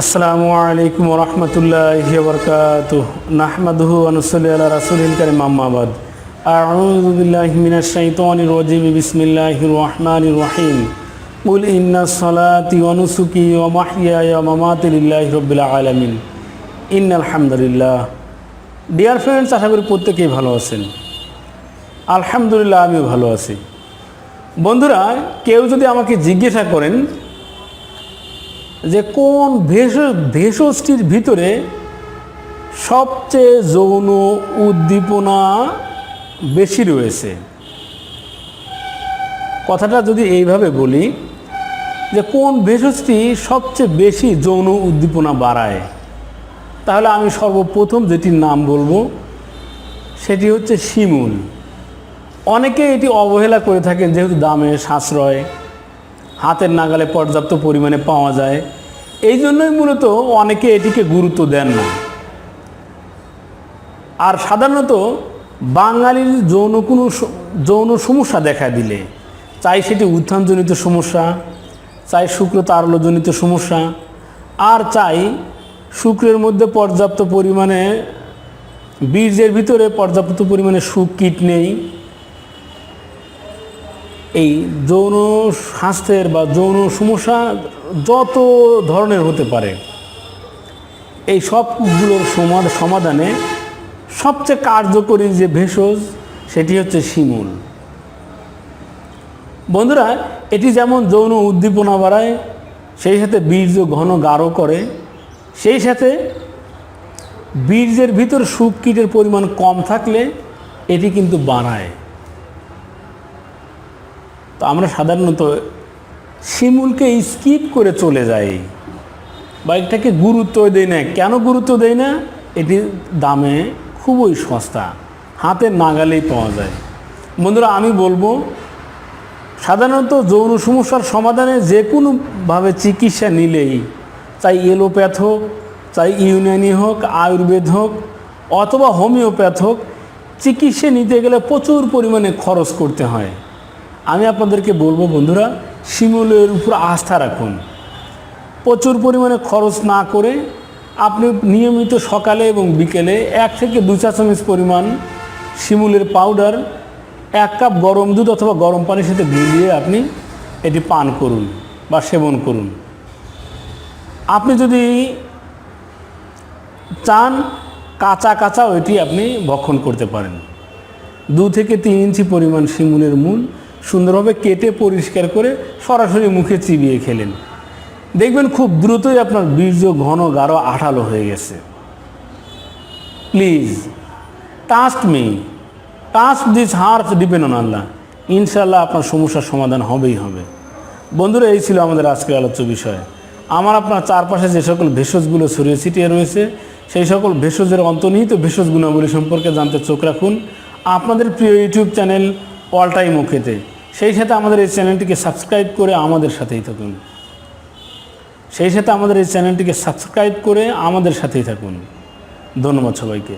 আসসালামু আলাইকুম রহমতুল্লাহ বরকাত নাহমাদুহু আনুসল্লি আল্লাহ রাসুলিল কারিম আম্মাবাদ রহমানির রহিম। কুল ইন্না সালাতি ওয়া নুসুকি ওয়া মাহইয়ায়া ওয়া মামাতি লিল্লাহি রাব্বিল আলামিন। ইন্নাল ডিয়ার ফ্রেন্ডস আশা করি প্রত্যেকেই ভালো আছেন। আলহামদুলিল্লাহ, আমিও ভালো আছি। বন্ধুরা, কেউ যদি আমাকে জিজ্ঞাসা করেন যে কোন ভেষ ভেষজটির ভিতরে সবচেয়ে যৌন উদ্দীপনা বেশি রয়েছে? কথাটা যদি এইভাবে বলি, যে কোন ভেষজটি সবচেয়ে বেশি যৌন উদ্দীপনা বাড়ায়? তাহলে আমি সর্বপ্রথম যেটির নাম বলব, সেটি হচ্ছে শিমুল। অনেকে এটি অবহেলা করে থাকেন, যেহেতু দামে সাশ্রয়, হাতের নাগালে পর্যাপ্ত পরিমাণে পাওয়া যায়। এই জন্যই মূলত অনেকে এটিকে গুরুত্ব দেন না। আর সাধারণত বাঙালির যৌন কোনো যৌন সমস্যা দেখা দিলে, চাই সেটি উত্থানজনিত সমস্যা, চাই শুক্র তারলজনিত সমস্যা, আর চাই শুক্রের মধ্যে পর্যাপ্ত পরিমাণে বীর্যের ভিতরে পর্যাপ্ত পরিমাণে সুখ, কীট নেই। এই যৌন স্বাস্থ্যের বা যৌন সমস্যা যত ধরনের হতে পারে, এই সবগুলোর সমাধ সমাধানে সবচেয়ে কার্যকরী যে ভেষজ, সেটি হচ্ছে শিমুল। বন্ধুরা, এটি যেমন যৌন উদ্দীপনা বাড়ায়, সেই সাথে বীর্য ঘন গাঢ় করে, সেই সাথে বীর্যের ভিতর সুখ কীটের পরিমাণ কম থাকলে এটি কিন্তু বাড়ায়। তো আমরা সাধারণত শিমুলকে স্কিপ করে চলে যাই। বা এটাকে গুরুত্ব দেই না। কেন গুরুত্ব দেই না? এটি দামে খুবই সস্তা। হাতের নাগালেই পাওয়া যায়। বন্ধুরা, আমি বলব, সাধারণত যৌন সমস্যার সমাধানে যে কোনোভাবে চিকিৎসা নিলেই, চাই এলোপ্যাথ হোক, চাই ইউনানি হোক, আয়ুর্বেদ হোক, অথবা হোমিওপ্যাথ হোক, চিকিৎসা নিতে গেলে প্রচুর পরিমাণে খরচ করতে হয়। আমি আপনাদেরকে বলব বন্ধুরা, শিমুলের উপর আস্থা রাখুন। প্রচুর পরিমাণে খরচ না করে আপনি নিয়মিত সকালে এবং বিকেলে এক থেকে দু চা চামচ পরিমাণ শিমুলের পাউডার, এক কাপ গরম দুধ অথবা গরম পানির সাথে গুলিয়ে আপনি এটি পান করুন বা সেবন করুন। আপনি যদি চান কাঁচা কাঁচা এটি আপনি ভক্ষণ করতে পারেন। দু থেকে তিন ইঞ্চি পরিমাণ শিমুলের মূল সুন্দরভাবে কেটে পরিষ্কার করে সরাসরি মুখে চিবিয়ে খেলেন। দেখবেন খুব দ্রুতই আপনার বীর্য ঘন গাঢ় আঠালো হয়ে গেছে। Please trust me trust this heart depend on Allah ইনশাল্লাহ আপনার সমস্যার সমাধান হবেই হবে। বন্ধুরা, এই ছিল আমাদের আজকের আলোচ্য বিষয়। আমার আপনার চারপাশে যে সকল ভেষজগুলো ছড়িয়ে ছিটিয়ে রয়েছে, সেই সকল ভেষজের অন্তর্নিহিত ভেষজ গুণাবলী সম্পর্কে জানতে চোখ রাখুন। আপনাদের প্রিয় ইউটিউব চ্যানেল অল টাইম ওকেতে সেই সাথে আমাদের এই চ্যানেলটিকে সাবস্ক্রাইব করে আমাদের সাথেই থাকুন। সেই সাথে আমাদের এই চ্যানেলটিকে সাবস্ক্রাইব করে আমাদের সাথেই থাকুন। ধন্যবাদ সবাইকে।